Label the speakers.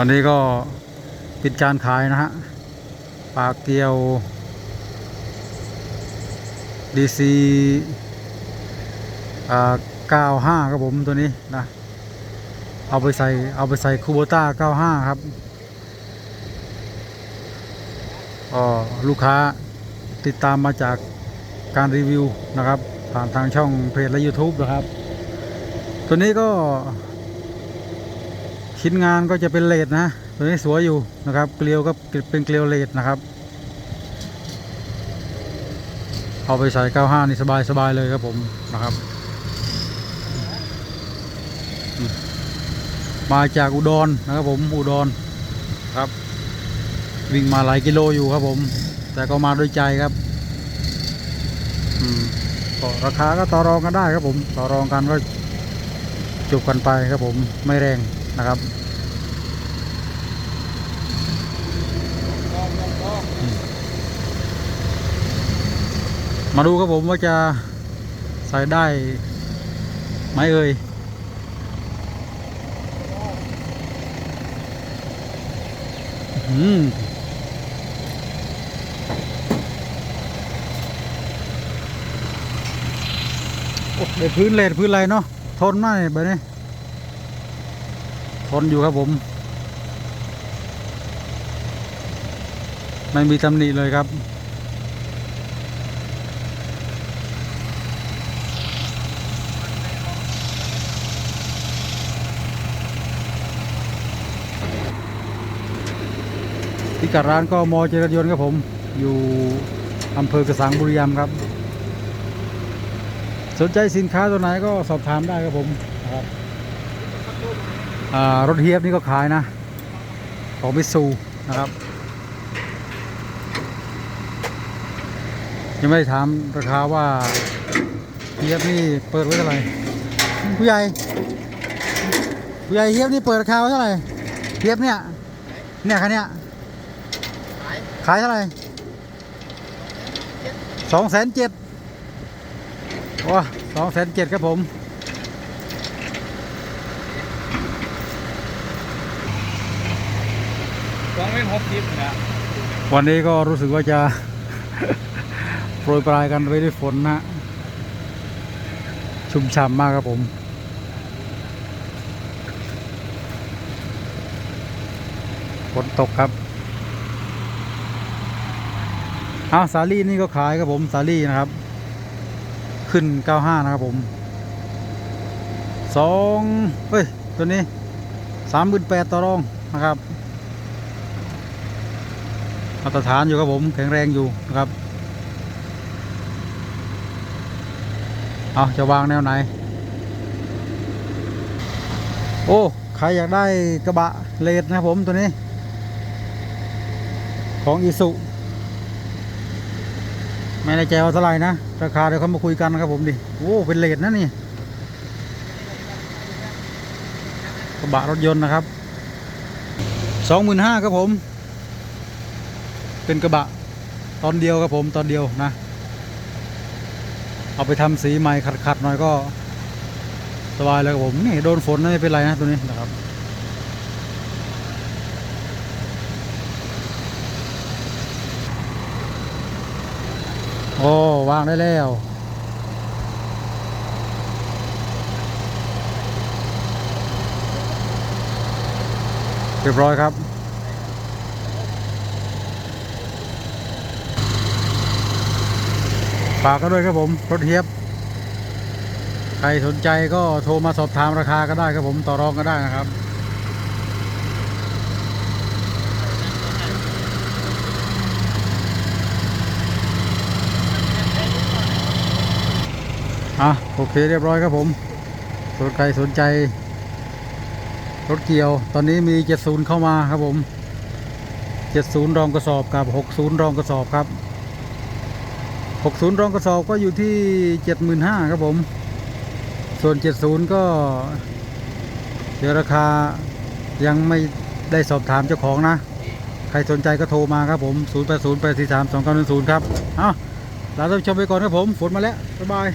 Speaker 1: วันนี้ก็ปิดการขายนะฮะ ปลาเกียวดีซีอ่า95ครับผมตัวนี้นะ เอาไปใส่เอาไปใส่คูโบต้า95ครับก็ลูกค้าติดตามมาจากการรีวิวนะครับ ผ่านทางช่องเพจและ YouTube นะครับ ตัวนี้ก็ ชิ้นงานก็จะเป็นเลดนะตัวนี้สวยอยู่นะครับ เกลียวก็เป็นเกลียวเลดนะครับ เอาไปใส่ 95 นี่สบายสบายเลยครับผมนะครับ มาจากอุดรนะครับผมอุดรครับ วิ่งมาหลายกิโลอยู่ครับผม แต่ก็มาด้วยใจครับก็ราคาก็ต่อรองกันได้ครับผม ต่อรองกันก็จบกันไปครับผมไม่แรง นะครับมาดูครับผมว่าจะใส่ได้ไหมเอ่ยอืมโอ้ได้พื้นเลดพื้นอะไรเนาะทนมากเลยแบบนี้ ทนอยู่ครับผม ไม่มีตำหนิเลยครับ พิกัดร้านก็มอเจริญยนต์ครับผม อยู่อำเภอกระสังบุรีรัมย์ครับ สนใจสินค้าตัวไหนก็สอบถามได้ครับผมนะครับ รถเฮียบนี่ก็ขายนะ ของมิซูนะครับ ยังไม่ได้ถามราคาว่าเฮียบนี่เปิดไว้เท่าไหร่ผู้ใหญ่ผู้ใหญ่เฮียบนี่เปิดราคาไว้เท่าไหร่เฮียบเนี่ยเนี่ยคันเนี้ยขายเท่าไหร่สองแสนเจ็ดว้าสองแสนเจ็ดครับผม
Speaker 2: สองเล่นหกสิบนะ
Speaker 1: วันนี้ก็รู้สึกว่าจะ โปรยปลายกันไปด้วยฝนนะ ชุ่มฉ่ำมากครับผมฝนตกครับเอาสาลี่นี่ก็ขายครับผมสาลี่นะครับ ขึ้น 95 นะครับผมสองเฮ้ย ตัวนี้สามหมื่นแปดต่อรองนะครับ มาตรฐานอยู่ครับผมแข็งแรงอยู่นะครับเอาจะวางแนวไหน โอ้ใครอยากได้กระบะเลดนะผมตัวนี้ ของอีสุไม่แน่ใจวเท่าไหร่นะ ราคาเดี๋ยวเขามาคุยกันนะครับผมดิ โอ้ เป็นเลดนะนี่ กระบะรถยนต์นะครับสองหมื่นห้าครับผม เป็นกระบะตอนเดียวครับผมตอนเดียวนะ เอาไปทำสีใหม่ขัดๆหน่อยก็สบายเลยครับผมนี่โดนฝนไม่เป็นไรนะตัวนี้นะครับโอ้วางได้แล้วเรียบร้อยครับากกันด้วยครับผมรถเฮียบ ใครสนใจก็โทรมาสอบถามราคาก็ได้ครับผมต่อรองก็ได้นะครับอะโอเคเรียบร้อยครับผมส่วนใครสนใจ รถเกี่ยว ตอนนี้มี 70 เข้ามาครับผม 70 รองกระสอบกับ 60 รองกระสอบครับ 60 รองกระสอบก็อยู่ที่ 75,000ครับผม ส่วน 70 ก็เดี๋ยวราคายังไม่ได้สอบถามเจ้าของนะ ใครสนใจก็โทรมาครับผม 0 8 0 8 4 3 2 9 0 0 ครับ เอาลาท่านผู้ชมไปก่อนครับผม ฝนมาแล้ว บ๊ายบาย